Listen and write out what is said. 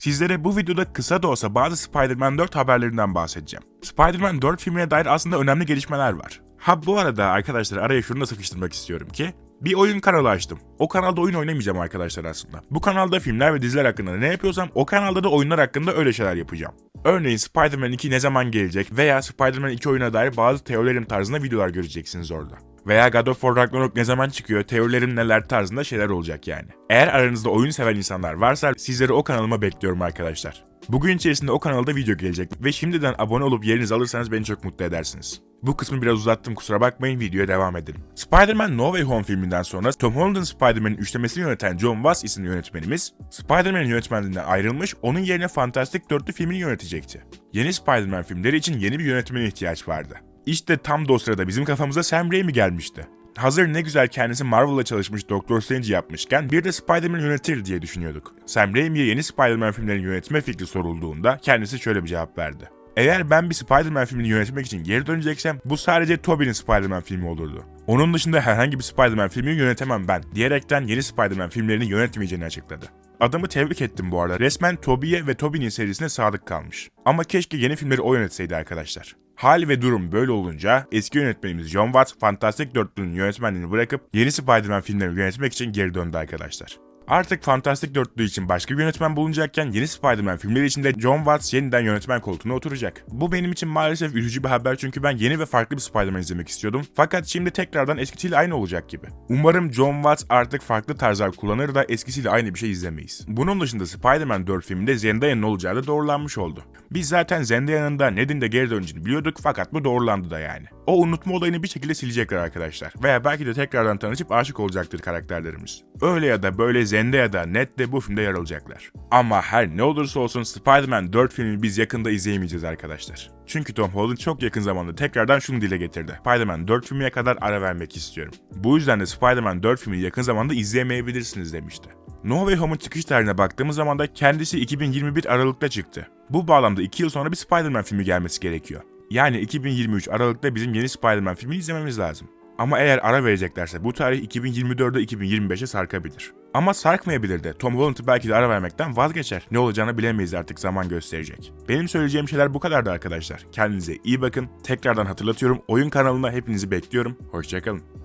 Sizlere bu videoda kısa da olsa bazı Spider-Man 4 haberlerinden bahsedeceğim. Spider-Man 4 filmine dair aslında önemli gelişmeler var. Ha bu arada arkadaşlar araya şunu da sıkıştırmak istiyorum ki bir oyun kanalı açtım. O kanalda oyun oynamayacağım arkadaşlar aslında. Bu kanalda filmler ve diziler hakkında ne yapıyorsam o kanalda da oyunlar hakkında öyle şeyler yapacağım. Örneğin Spider-Man 2 ne zaman gelecek veya Spider-Man 2 oyuna dair bazı teorilerim tarzında videolar göreceksiniz orada. Veya God of War Ragnarok ne zaman çıkıyor, teorilerim neler tarzında şeyler olacak yani. Eğer aranızda oyun seven insanlar varsa sizleri o kanalıma bekliyorum arkadaşlar. Bugün içerisinde o kanalda video gelecek ve şimdiden abone olup yerinizi alırsanız beni çok mutlu edersiniz. Bu kısmı biraz uzattım kusura bakmayın videoya devam edelim. Spider-Man No Way Home filminden sonra Tom Holland'ın Spider-Man'in üçlemesini yöneten John Watts isimli yönetmenimiz, Spider-Man'in yönetmenliğinden ayrılmış, onun yerine Fantastic Dörtlü filmini yönetecekti. Yeni Spider-Man filmleri için yeni bir yönetmene ihtiyaç vardı. İşte tam da o sırada bizim kafamıza Sam Raimi gelmişti. Hazır ne güzel kendisi Marvel'la çalışmış Doctor Strange yapmışken bir de Spider-Man yönetir diye düşünüyorduk. Sam Raimi'ye yeni Spider-Man filmlerini yönetme fikri sorulduğunda kendisi şöyle bir cevap verdi. Eğer ben bir Spider-Man filmini yönetmek için geri döneceksem bu sadece Tobey'nin Spider-Man filmi olurdu. Onun dışında herhangi bir Spider-Man filmini yönetemem ben diyerekten yeni Spider-Man filmlerini yönetmeyeceğini açıkladı. Adamı tebrik ettim bu arada. Resmen Tobey'e ve Tobey'nin serisine sadık kalmış. Ama keşke yeni filmleri o yönetseydi arkadaşlar. Hal ve durum böyle olunca eski yönetmenimiz John Watts Fantastic Dörtlü'nün yönetmenliğini bırakıp yeni Spider-Man filmlerini yönetmek için geri döndü arkadaşlar. Artık Fantastic Dörtlü için başka bir yönetmen bulunacakken yeni Spider-Man filmleri için de John Watts yeniden yönetmen koltuğuna oturacak. Bu benim için maalesef üzücü bir haber çünkü ben yeni ve farklı bir Spider-Man izlemek istiyordum. Fakat şimdi tekrardan eskisiyle aynı olacak gibi. Umarım John Watts artık farklı tarzlar kullanır da eskisiyle aynı bir şey izlemeyiz. Bunun dışında Spider-Man 4 filminde Zendaya'nın olacağı da doğrulanmış oldu. Biz zaten Zendaya'nın da Ned'in de geri döneceğini biliyorduk fakat bu doğrulandı da yani. O unutma olayını bir şekilde silecekler arkadaşlar. Veya belki de tekrardan tanışıp aşık olacaktır karakterlerimiz. Öyle ya da böyle Zendaya da Ned de bu filmde yer alacaklar. Ama her ne olursa olsun Spider-Man 4 filmi biz yakında izleyemeyeceğiz arkadaşlar. Çünkü Tom Holland çok yakın zamanda tekrardan şunu dile getirdi. Spider-Man 4 filmine kadar ara vermek istiyorum. Bu yüzden de Spider-Man 4 filmini yakın zamanda izleyemeyebilirsiniz demişti. No Way Home'un çıkış tarihine baktığımız zaman da kendisi 2021 Aralık'ta çıktı. Bu bağlamda 2 yıl sonra bir Spider-Man filmi gelmesi gerekiyor. Yani 2023 Aralık'ta bizim yeni Spider-Man filmini izlememiz lazım. Ama eğer ara vereceklerse bu tarih 2024'de 2025'e sarkabilir. Ama sarkmayabilir de. Tom Holland belki de ara vermekten vazgeçer. Ne olacağını bilemeyiz artık zaman gösterecek. Benim söyleyeceğim şeyler bu kadardı arkadaşlar. Kendinize iyi bakın. Tekrardan hatırlatıyorum oyun kanalına hepinizi bekliyorum. Hoşçakalın.